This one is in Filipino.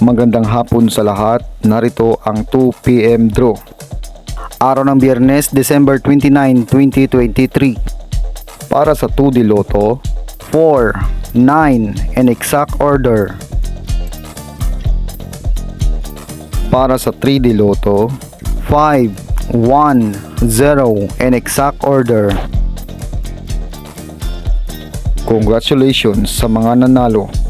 Magandang hapon sa lahat. Narito ang 2pm draw. Araw ng Biyernes, December 29, 2023. Para sa 2D Lotto, 4, 9, and exact order. Para sa 3D Lotto, 5, 1, 0, and exact order. Congratulations sa mga nanalo.